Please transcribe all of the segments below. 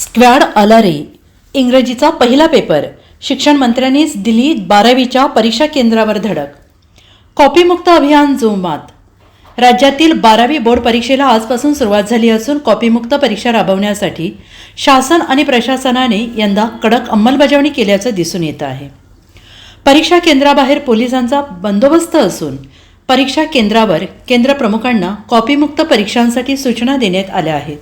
Squad अलारे इंग्रजीचा पहिला paper शिक्षण मंत्र्यांनीच दिली बारावीच्या परीक्षा केंद्रावर धडक. कॉपीमुक्त अभियान जोमात राज्यातील बारावी बोर्ड परीक्षेला आजपासून सुरुवात झाली असून कॉपीमुक्त परीक्षा राबवण्यासाठी शासन आणि प्रशासनाने यंदा कडक अंमलबजावणी केल्याचं दिसून येत आहे. परीक्षा केंद्राबाहेर पोलिसांचा बंदोबस्त असून परीक्षा केंद्रावर केंद्र प्रमुखांना कॉपीमुक्त परीक्षांसाठी सूचना देण्यात आल्या आहेत.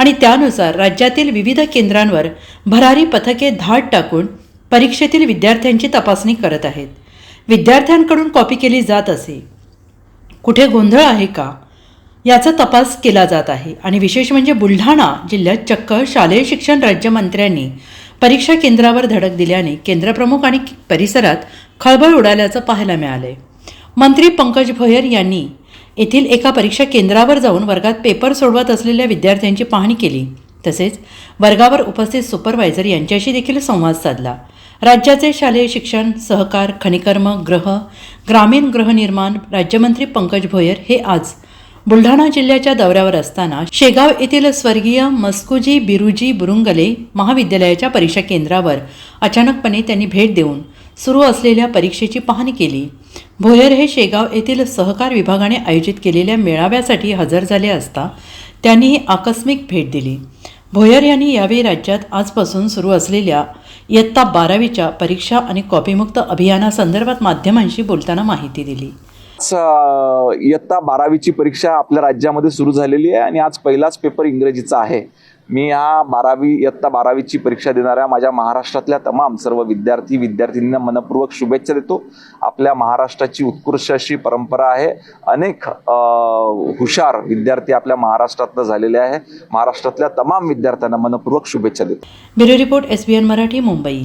आणि त्यानुसार राज्यातील विविध केंद्रांवर भरारी पथके धाड टाकून परीक्षेतील विद्यार्थ्यांची तपासणी करत आहेत. विद्यार्थ्यांकडून कॉपी केली जात असे. कुठे गोंधळ आहे का? याचा तपास केला जात आहे आणि विशेष म्हणजे बुलढाणा जिल्ह्यात चक्क शालेय शिक्षण राज्यमंत्र्यांनी परीक्षा केंद्रावर धडक दिल्याने केंद्रप्रमुख आणि परिसरात खळबळ उडाल्याचं पाहायला मिळालंय. मंत्री पंकज भोयर यांनी येथील एका परीक्षा केंद्रावर जाऊन वर्गात पेपर सोडवत असलेल्या विद्यार्थ्यांची पाहणी केली. तसेच वर्गावर उपस्थित सुपरवायझर यांच्याशी देखील संवाद साधला. राज्याचे शालेय शिक्षण सहकार खनिकर्म ग्रह ग्रामीण गृहनिर्माण राज्यमंत्री पंकज भोयर हे आज बुलढाणा जिल्ह्याच्या दौऱ्यावर असताना शेगाव येथील स्वर्गीय मस्कुजी बिरुजी बुरुंगले महाविद्यालयाच्या परीक्षा केंद्रावर अचानकपणे त्यांनी भेट देऊन सुरू असलेल्या परीक्षेची पाहणी केली. भोयर हे शेगाव येथील सहकार विभागाने आयोजित केलेल्या मेळाव्यासाठी हजर झाले असता त्यांनी ही आकस्मिक भेट दिली. भोयर यांनी यावेळी राज्यात आजपासून सुरू असलेल्या इयत्ता बारावीच्या परीक्षा आणि कॉपीमुक्त अभियानासंदर्भात माध्यमांशी बोलताना माहिती दिली. इयत्ता बारावीची परीक्षा आपल्या राज्यामध्ये सुरू झालेली आहे आणि आज पहिलाच पेपर इंग्रजीचा आहे. मी या बारावी इयत्ता बारावीची परीक्षा देणाऱ्या माझ्या महाराष्ट्रातल्या तमाम सर्व विद्यार्थी विद्यार्थिनींना मनपूर्वक शुभेच्छा देतो. आपल्या महाराष्ट्राची उत्कृष्ट अशी परंपरा आहे. अनेक हुशार विद्यार्थी आपल्या महाराष्ट्रातनं झालेले आहे. महाराष्ट्रातल्या तमाम विद्यार्थ्यांना मनपूर्वक शुभेच्छा देतो. Bureau report S B N Marathi Mumbai.